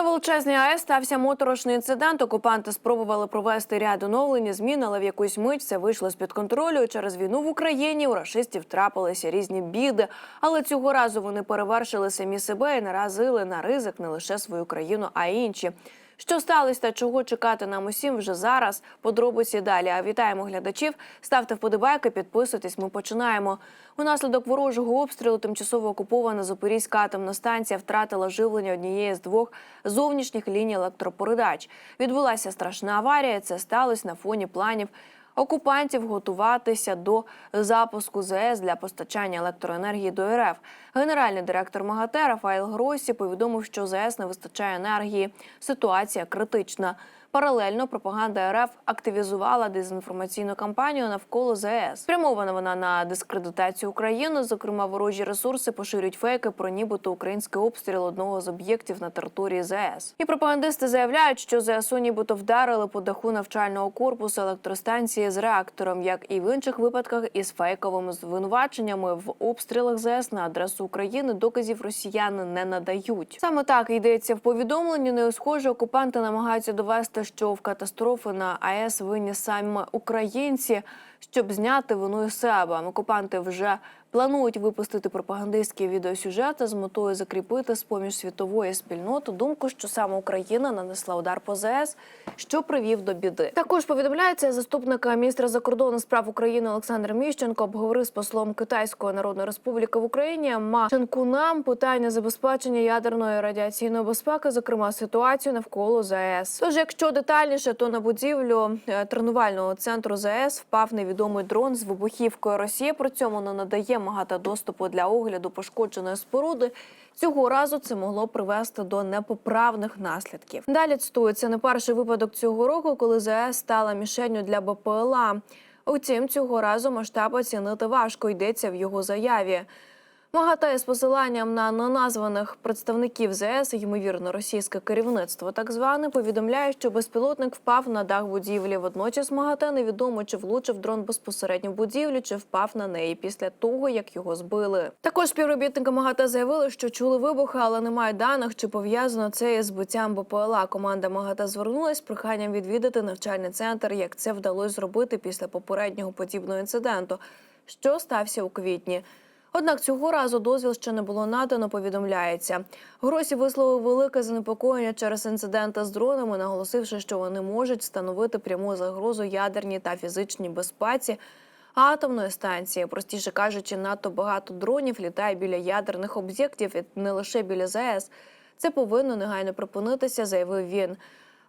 На величезній АЕС стався моторошний інцидент. Окупанти спробували провести ряд оновлень, змін, але в якусь мить все вийшло з під контролю. Через війну в Україні у рашистів трапилися різні біди. Але цього разу вони перевершили самі себе і наразили на ризик не лише свою країну, а й інші. Що сталося та чого чекати нам усім вже зараз? Подробиці далі. А вітаємо глядачів. Ставте вподобайки, підписуйтесь. Ми починаємо. Унаслідок ворожого обстрілу тимчасово окупована Запорізька атомна станція втратила живлення однієї з двох зовнішніх ліній електропередач. Відбулася страшна аварія. Це сталося на фоні планів. Окупантів готуватися до запуску ЗС для постачання електроенергії до РФ. Генеральний директор МАГАТЕ Рафаїл Гросі повідомив, що ЗС не вистачає енергії. Ситуація критична. Паралельно пропаганда РФ активізувала дезінформаційну кампанію навколо ЗС. Спрямована вона на дискредитацію України. Зокрема, ворожі ресурси поширюють фейки про нібито український обстріл одного з об'єктів на території ЗС. І пропагандисти заявляють, що ЗСУ нібито вдарили по даху навчального корпусу електростанції з реактором, як і в інших випадках із фейковими звинуваченнями в обстрілах ЗС на адресу України. Доказів росіяни не надають. Саме так йдеться в повідомленні. Не схоже, окупанти намагаються довести, що в катастрофи на АЕС винні саме українці, щоб зняти вину із себе. Окупанти вже планують випустити пропагандистські відеосюжети з метою закріпити з поміж світової спільноти думку, що саме Україна нанесла удар по ЗС, що привів до біди. Також повідомляється, заступник міністра закордонних справ України Олександр Міщенко обговорив з послом Китайської Народної Республіки в Україні Ма Ченкунам питання забезпечення ядерної радіаційної безпеки, зокрема ситуацію навколо ЗАЕС. Тож, якщо детальніше, то на будівлю е, тренувального центру ЗАЕС впав невідомий дрон з вибухівкою. Росія при цьому не надає МАГАТА доступу для огляду пошкодженої споруди. Цього разу це могло привести до непоправних наслідків. Далі цитується не перший випадок цього року, коли ЗАЕС стала мішенню для БПЛА. Утім, цього разу масштаб оцінити важко йдеться в його заяві. МАГАТЕ з посиланням на неназваних представників ЗС, ймовірно, російське керівництво, так зване, повідомляє, що безпілотник впав на дах будівлі. Водночас МАГАТЕ невідомо, чи влучив дрон безпосередньо в будівлю, чи впав на неї після того, як його збили. Також співробітники МАГАТЕ заявили, що чули вибухи, але немає даних, чи пов'язано це із збиттям БПЛА. Команда МАГАТЕ звернулась з проханням відвідати навчальний центр, як це вдалося зробити після попереднього подібного інциденту, що стався у квітні. Однак цього разу дозвіл ще не було надано. Повідомляється, Гросі висловив велике занепокоєння через інциденти з дронами, наголосивши, що вони можуть становити пряму загрозу ядерній та фізичній безпеці атомної станції. Простіше кажучи, надто багато дронів літає біля ядерних об'єктів і не лише біля ЗАЕС. Це повинно негайно припинитися, заявив він.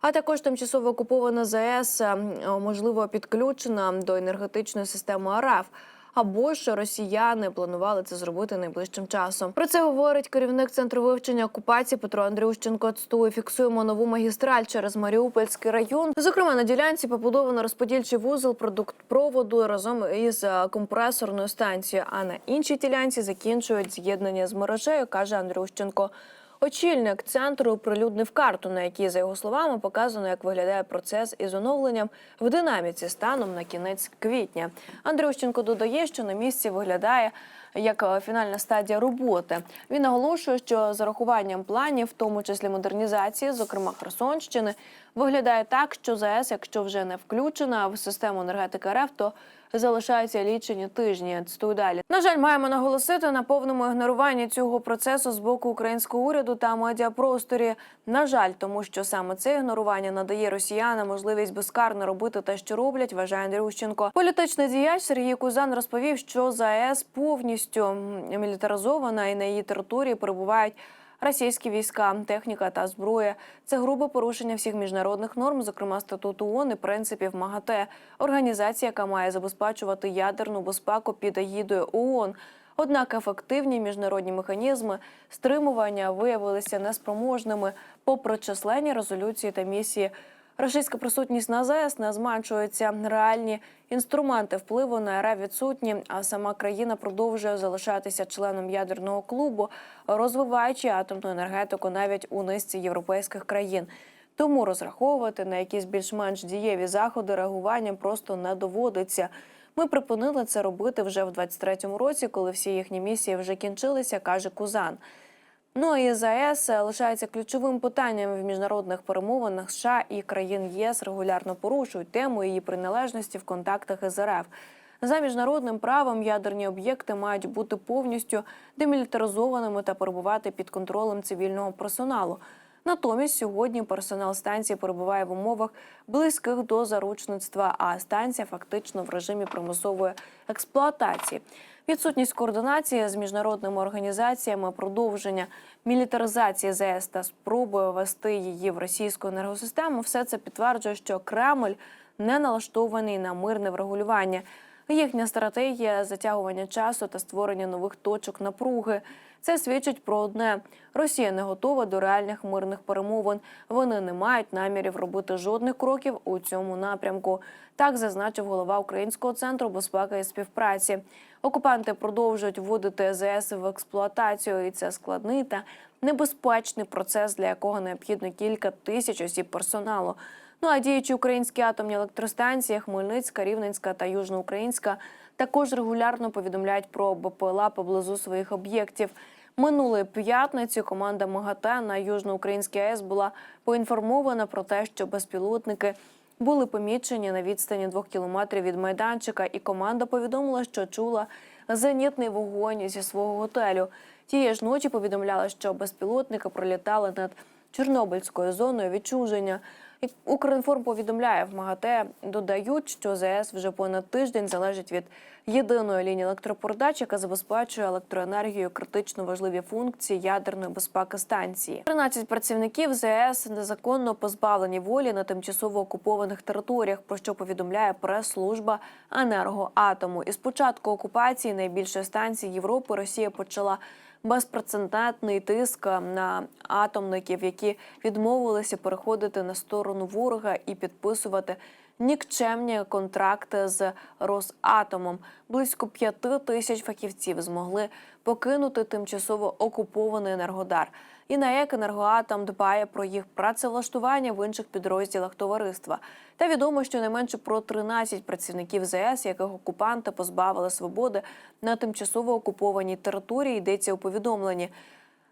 А також тимчасово окупована ЗАЕС, е, можливо, підключена до енергетичної системи РФ. Або ж росіяни планували це зробити найближчим часом. Про це говорить керівник центру вивчення окупації Петро Андрющенко. Цтує фіксуємо нову магістраль через Маріупольський район. Зокрема, на ділянці побудовано розподільчий вузол продуктпроводу разом із е, компресорною станцією. А на іншій ділянці закінчують з'єднання з мережею, каже Андрющенко. Очільник центру оприлюднив карту, на якій, за його словами, показано, як виглядає процес із оновленням в динаміці станом на кінець квітня. Андрющенко додає, що на місці виглядає як е, фінальна стадія роботи. Він наголошує, що з урахуванням планів, в тому числі модернізації, зокрема Херсонщини, виглядає так, що ЗАЕС, якщо вже не включена в систему енергетики РФ, то залишаються лічені тижні. Цитую далі. На жаль, маємо наголосити на повному ігноруванні цього процесу з боку українського уряду та медіапросторі. На жаль, тому що саме це ігнорування надає росіянам можливість безкарно робити те, що роблять. Вважає Андрющенко. Політичний діяч Сергій Кузан розповів, що ЗАЕС повністю мілітаризована і на її території перебувають. Російські війська, техніка та зброя це грубе порушення всіх міжнародних норм, зокрема статуту ООН і принципів МАГАТЕ, організація, яка має забезпечувати ядерну безпеку під агідою ООН. Однак ефективні міжнародні механізми стримування виявилися неспроможними, попри численні резолюції та місії. Російська присутність на ЗАЕС не зменшується. Реальні інструменти впливу на РФ відсутні, а сама країна продовжує залишатися членом ядерного клубу, розвиваючи атомну енергетику навіть у низці європейських країн. Тому розраховувати на якісь більш-менш дієві заходи реагування просто не доводиться. Ми припинили це робити вже в 23-му році, коли всі їхні місії вже кінчилися, каже Кузан. Ну і ЗАЕС лишається ключовим питанням в міжнародних перемовинах США і країн ЄС регулярно порушують тему її приналежності в контактах із РФ. За міжнародним правом ядерні об'єкти мають бути повністю демілітаризованими та перебувати під контролем цивільного персоналу. Натомість сьогодні персонал станції перебуває в умовах близьких до заручництва, а станція фактично в режимі примусової експлуатації. Відсутність координації з міжнародними організаціями, продовження мілітаризації ЗС та спроби ввести її в російську енергосистему все це підтверджує, що Кремль не налаштований на мирне врегулювання. Їхня стратегія затягування часу та створення нових точок напруги. Це свідчить про одне: Росія не готова до реальних мирних перемовин. Вони не мають намірів робити жодних кроків у цьому напрямку. Так зазначив голова Українського центру безпеки і співпраці. Окупанти продовжують вводити АЗС в експлуатацію, і це складний та небезпечний процес, для якого необхідно кілька тисяч осіб персоналу. Ну а діючі українські атомні електростанції Хмельницька, Рівненська та Южноукраїнська також регулярно повідомляють про БПЛА поблизу своїх об'єктів. Минулої п'ятниці команда МАГАТЕ на Южноукраїнській АЕС була поінформована про те, що безпілотники були помічені на відстані двох кілометрів від майданчика, і команда повідомила, що чула зенітний вогонь зі свого готелю. Тієї ж ночі повідомляла, що безпілотники пролітали над Чорнобильською зоною відчуження. Укрінформ повідомляє в МАГАТЕ, додають, що ЗС вже понад тиждень залежить від єдиної лінії електропередач, яка забезпечує електроенергію критично важливі функції ядерної безпеки станції. 13 працівників ЗС незаконно позбавлені волі на тимчасово окупованих територіях, про що повідомляє прес-служба енергоатому. І з початку окупації найбільшої станції Європи Росія почала безпрецедентний тиск на атомників, які відмовилися переходити на сторону ворога і підписувати нікчемні контракти з Росатомом. Близько п'яти тисяч фахівців змогли покинути тимчасово окупований енергодар. І на як енергоатом дбає про їх працевлаштування в інших підрозділах товариства. Та відомо, що не менше про 13 працівників ЗС, яких окупанти позбавили свободи на тимчасово окупованій території, йдеться у повідомленні.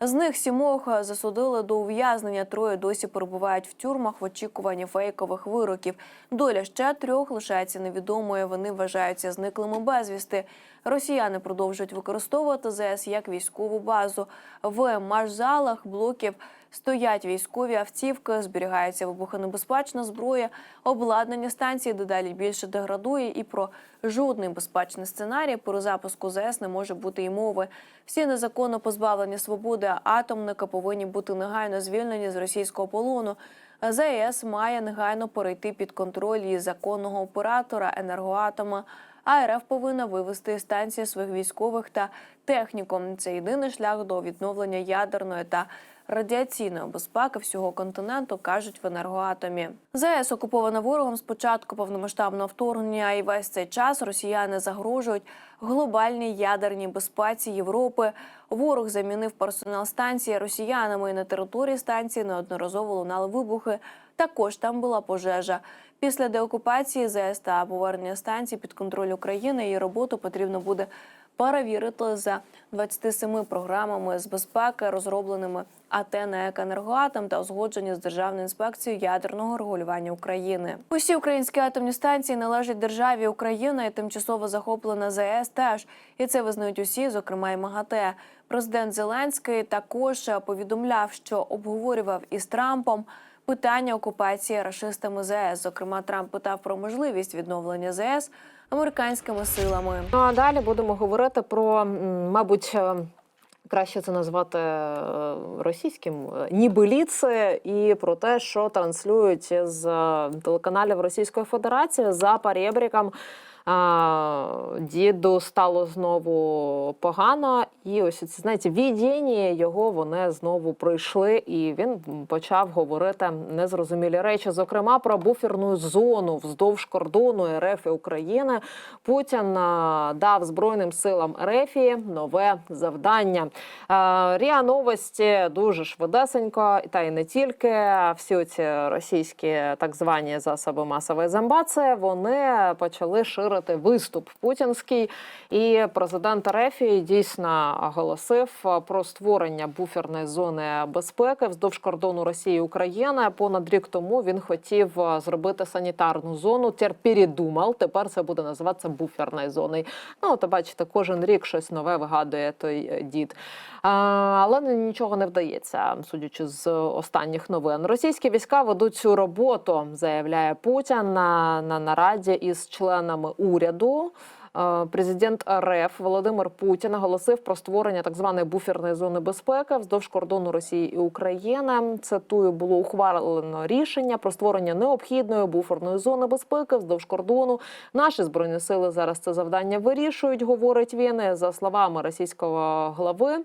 З них сімох засудили до ув'язнення. Троє досі перебувають в тюрмах в очікуванні фейкових вироків. Доля ще трьох лишається невідомою. Вони вважаються зниклими безвісти. Росіяни продовжують використовувати ЗС як військову базу. В маршзалах блоків стоять військові автівки, зберігається вибухонебезпечна зброя. Обладнання станції дедалі більше деградує, і про жодний безпечний сценарій при запуску ЗС не може бути й мови. Всі незаконно позбавлені свободи атомника повинні бути негайно звільнені з російського полону. ЗАЕС має негайно перейти під контроль її законного оператора енергоатома. А РФ повинна вивести станції своїх військових та техніку. Це єдиний шлях до відновлення ядерної та радіаційної безпеки всього континенту, кажуть в енергоатомі. ЗАЕС окупована ворогом з початку повномасштабного вторгнення, і весь цей час росіяни загрожують глобальній ядерній безпеці Європи. Ворог замінив персонал станції росіянами і на території станції неодноразово лунали вибухи. Також там була пожежа. Після деокупації ЗАЕС та повернення станції під контроль України її роботу потрібно буде перевірити за 27 програмами з безпеки, розробленими АТ на «Екоенергоатом» та узгоджені з Державною інспекцією ядерного регулювання України. Усі українські атомні станції належать державі Україна і тимчасово захоплена ЗАЕС теж. І це визнають усі, зокрема й МАГАТЕ. Президент Зеленський також повідомляв, що обговорював із Трампом. Питання окупації рашистами ЗАЕС. Зокрема, Трамп питав про можливість відновлення ЗАЕС американськими силами. Ну а далі будемо говорити про, мабуть, е, краще це назвати е, російським е, нібеліци і про те, що транслюють з телеканалів Російської Федерації за перебріком. Діду стало знову погано, і ось ці знаєте, віддіння його вони знову прийшли, і він почав говорити незрозумілі речі, зокрема про буферну зону вздовж кордону РФ і України. Путін дав Збройним силам РФ нове завдання. Ріа новості дуже швидесенько, та й не тільки всі ці російські так звані засоби масової замбації, вони почали ширити повторити виступ путінський. І президент Рефії дійсно оголосив про створення буферної зони безпеки вздовж кордону Росії України. Понад рік тому він хотів зробити санітарну зону. Тепер передумав. Тепер це буде називатися буферною зоною. Ну, то бачите, кожен рік щось нове вигадує той е, дід. Але нічого не вдається, судячи з останніх новин. Російські війська ведуть цю роботу, заявляє Путін на, на нараді із членами уряду. Е, Президент РФ Володимир Путін оголосив про створення так званої буферної зони безпеки вздовж кордону Росії і України. Цитую, було ухвалено рішення про створення необхідної буферної зони безпеки вздовж кордону. Наші збройні сили зараз це завдання вирішують, говорить він. За словами російського глави.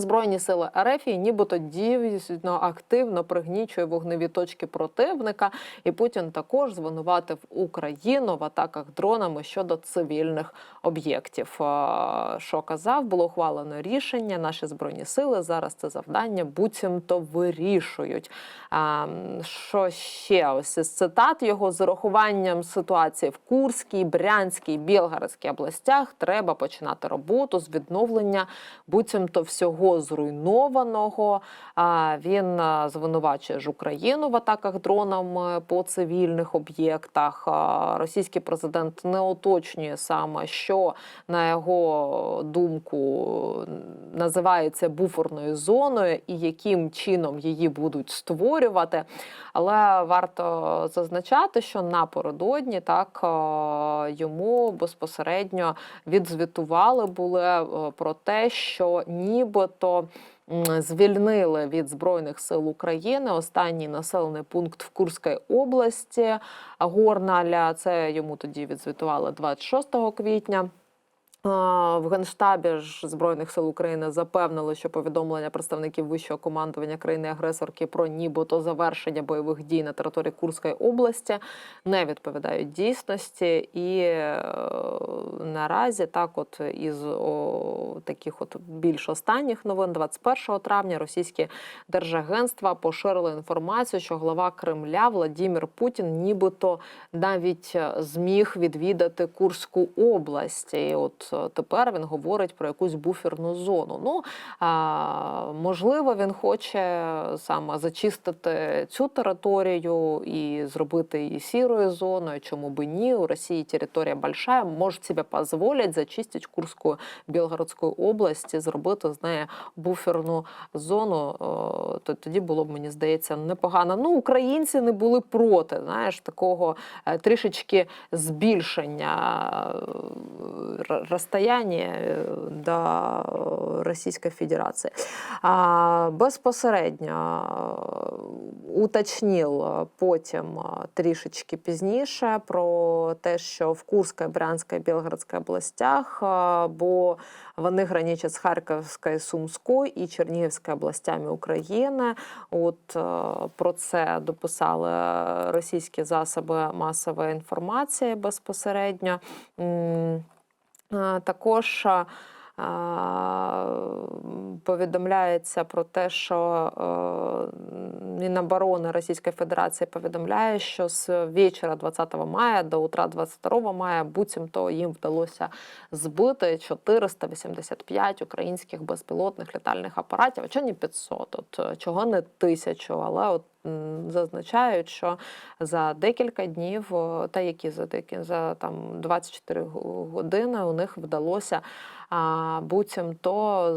Збройні сили РФ нібито дійсно активно пригнічує вогневі точки противника, і Путін також звинуватив Україну в атаках дронами щодо цивільних об'єктів. Що казав, було ухвалено рішення. Наші збройні сили зараз це завдання буцімто вирішують. Що ще ось із цитат його з урахуванням ситуації в Курській, Брянській, Білгородській областях треба починати роботу з відновлення буцімто всього зруйнованого. Він звинувачує ж Україну в атаках дронами по цивільних об'єктах. Російський президент не уточнює саме, що на його думку називається буферною зоною і яким чином її будуть створювати. Але варто зазначати, що напередодні так е, йому безпосередньо відзвітували були е, про те, що нібито. Звільнили від збройних сил України останній населений пункт в Курській області Горналя. Це йому тоді відзвітували 26 квітня. А, В Генштабі ж Збройних сил України запевнили, що повідомлення представників вищого командування країни-агресорки про нібито завершення бойових дій на території Курської області не відповідають дійсності. І е, наразі, так, от із о, таких от більш останніх новин, 21 травня, російські держагентства поширили інформацію, що глава Кремля Владимир Путін нібито навіть е, зміг відвідати Курську область. І от е, тепер він говорить про якусь буферну зону. Ну можливо, він хоче саме зачистити цю територію і зробити її сірою зоною. Чому би ні? У Росії територія большая, може себе дозволять зачистити Курську Білгородську область зробити з неї буферну зону. Е, То тоді було б, мені здається, непогано. Ну, українці не були проти, знаєш, такого е, трішечки збільшення розстояння е, до Російської Федерації. Безпосередньо е, уточнив е, потім трішечки пізніше про те, що в Курській, Брянській, Білгородській областях, е, бо вони граничать з Харківською, Сумською і Чернігівською областями України. От е, про це дописали російські засоби масової інформації безпосередньо. Е, Також е, повідомляється про те, що е, Міноборони Російської Федерації повідомляє, що з вечора 20 мая до утра 22 мая буцімто їм вдалося збити 485 українських безпілотних літальних апаратів, а чого не 500, от чого не тисячу, але от зазначають, що за декілька днів, та які за декі за там 24 години у них вдалося буцімто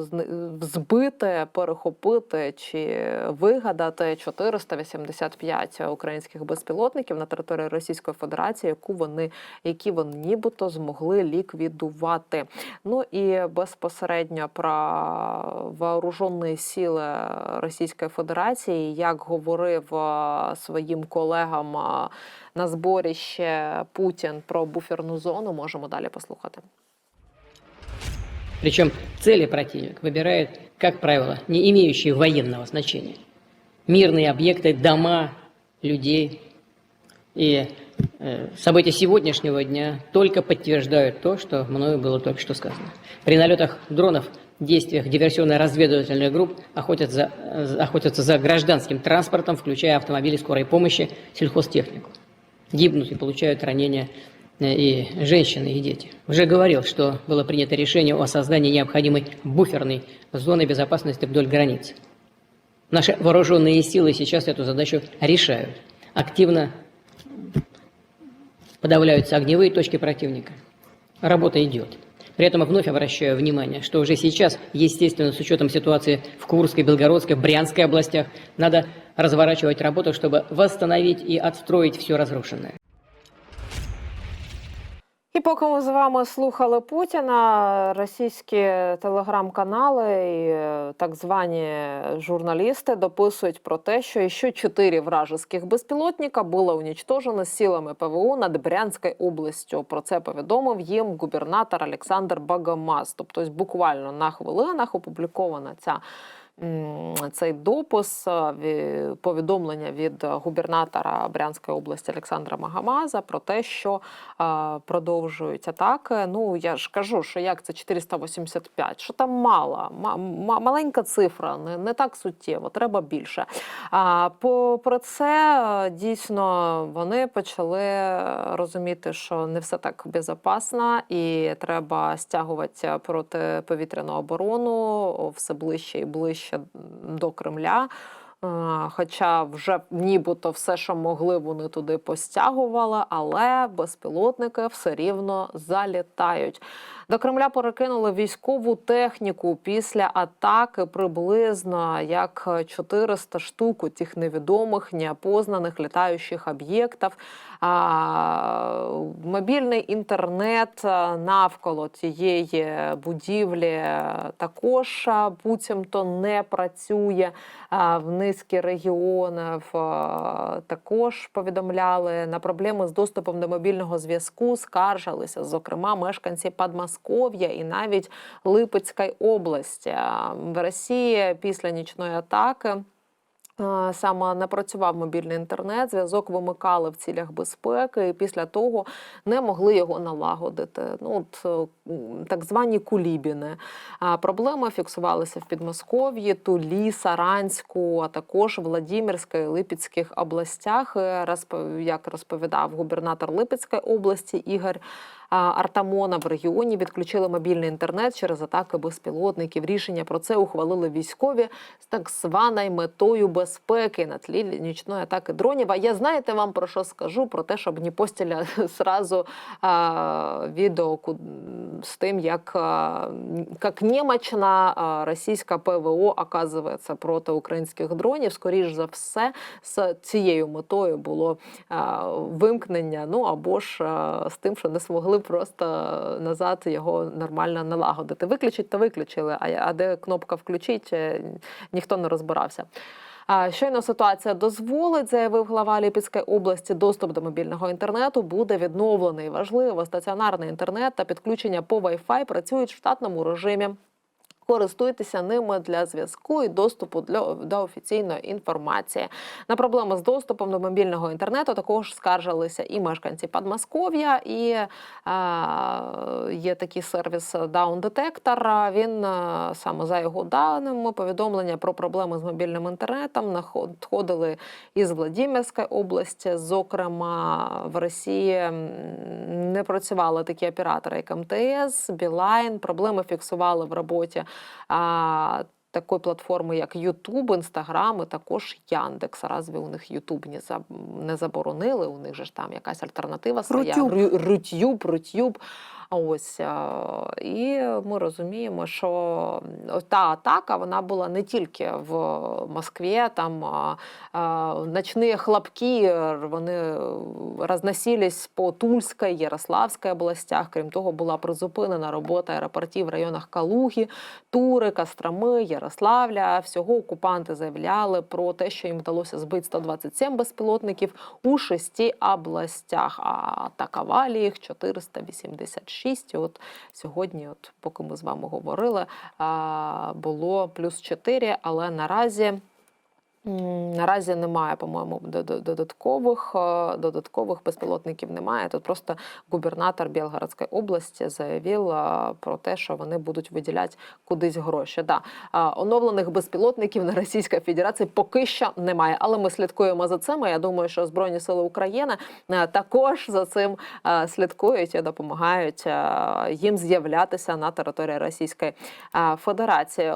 збити, перехопити чи вигадати 485 українських безпілотників на території Російської Федерації, яку вони, які вони нібито змогли ліквідувати. Ну і безпосередньо про вооружені сили Російської Федерації, як говорив своїм колегам на зборіще Путін про буферну зону, можемо далі послухати. Причем цели противник выбирает, как правило, не имеющие военного значения. Мирные объекты, дома, людей. И э, события сегодняшнего дня только подтверждают то, что мною было только что сказано. При налетах дронов, действиях диверсионно-разведывательных групп охотятся, э, охотятся за гражданским транспортом, включая автомобили скорой помощи, сельхозтехнику. Гибнут и получают ранения и женщины, и дети. Уже говорил, что было принято решение о создании необходимой буферной зоны безопасности вдоль границ. Наши вооруженные силы сейчас эту задачу решают. Активно подавляются огневые точки противника. Работа идет. При этом вновь обращаю внимание, что уже сейчас, естественно, с учетом ситуации в Курской, Белгородской, Брянской областях, надо разворачивать работу, чтобы восстановить и отстроить все разрушенное. І поки ми з вами слухали Путіна, російські телеграм-канали і е, так звані журналісти дописують про те, що ще чотири вражеских безпілотника було унічтожено силами ПВО над Брянською областю. Про це повідомив їм губернатор Олександр Багамаз. Тобто, буквально на хвилинах опублікована ця. Цей допис е, повідомлення від губернатора Брянської області Олександра Магамаза про те, що е, продовжують атаки. Ну я ж кажу, що як це 485, що там мало, ма- ма- маленька цифра, не, не так суттєво, треба більше. А по про це е, дійсно вони почали розуміти, що не все так безпечно, і треба стягувати протиповітряну оборону все ближче і ближче до Кремля. Е, Хоча вже нібито все, що могли, вони туди постягували, але безпілотники все рівно залітають. До Кремля перекинули військову техніку після атаки приблизно як 400 штук у тих невідомих, неопознаних літаючих об'єктів. Мобільний інтернет навколо цієї будівлі також буцімто не працює в низки регіонів. Також повідомляли на проблеми з доступом до мобільного зв'язку, скаржилися, зокрема, мешканці Подмосков'я і навіть Липецької області. В Росії після нічної атаки. Саме не працював мобільний інтернет, зв'язок вимикали в цілях безпеки, і після того не могли його налагодити. Ну от е, так звані кулібіни. А проблеми фіксувалися в Підмосков'ї, Тулі, Саранську, а також Владимирській, Липецьких областях. Е, Як розповідав губернатор Липецької області Ігор. Артамона в регіоні відключили мобільний інтернет через атаки безпілотників. Рішення про це ухвалили військові з так званою метою безпеки на тлі нічної атаки дронів. А я знаєте вам про що скажу? Про те, щоб не постіля зразу а, відео з тим, як, а, як немочна а, російська ПВО оказується проти українських дронів. Скоріш за все, з цією метою було а, вимкнення. Ну або ж а, з тим, що не змогли просто назад його нормально налагодити. Виключить то виключили. А, де кнопка включить, е, ніхто не розбирався. А, Щойно ситуація дозволить, заявив глава Ліпецької області. Доступ до мобільного інтернету буде відновлений. Важливо, стаціонарний інтернет та підключення по Wi-Fi працюють в штатному режимі. Користуйтеся ними для зв'язку і доступу для до офіційної інформації. На проблеми з доступом до мобільного інтернету також скаржилися і мешканці Подмосков'я, і е, є такий сервіс Down Detector. Він саме за його даними повідомлення про проблеми з мобільним інтернетом надходили із Владимирської області. Зокрема, в Росії не працювали такі оператори, як МТС, Білайн. Проблеми фіксували в роботі. А, Такої платформи, як Ютуб, Інстаграм, і також Яндекс. Разві у них Ютуб не, за, не заборонили? У них же ж там якась альтернатива своя. Рутюб. Рутюб, Ось і ми розуміємо, що та атака вона була не тільки в Москві, там ночні хлопки вони розносились по Тульській, Ярославській областях. Крім того, була призупинена робота аеропортів в районах Калуги, Тури, Костроми, Ярославля. Всього окупанти заявляли про те, що їм вдалося збити 127 безпілотників у шести областях, а атакували їх 486. І от сьогодні, от поки ми з вами говорили, було плюс 4, але наразі. Наразі немає, по-моєму, додаткових е, додаткових безпілотників. Немає. Тут просто губернатор Білгородської області заявив е, про те, що вони будуть виділяти кудись гроші. Да. Е, Оновлених безпілотників на Російській Федерації поки що немає, але ми слідкуємо за цим. Я думаю, що Збройні Сили України також за цим слідкують і допомагають їм з'являтися на території Російської Федерації.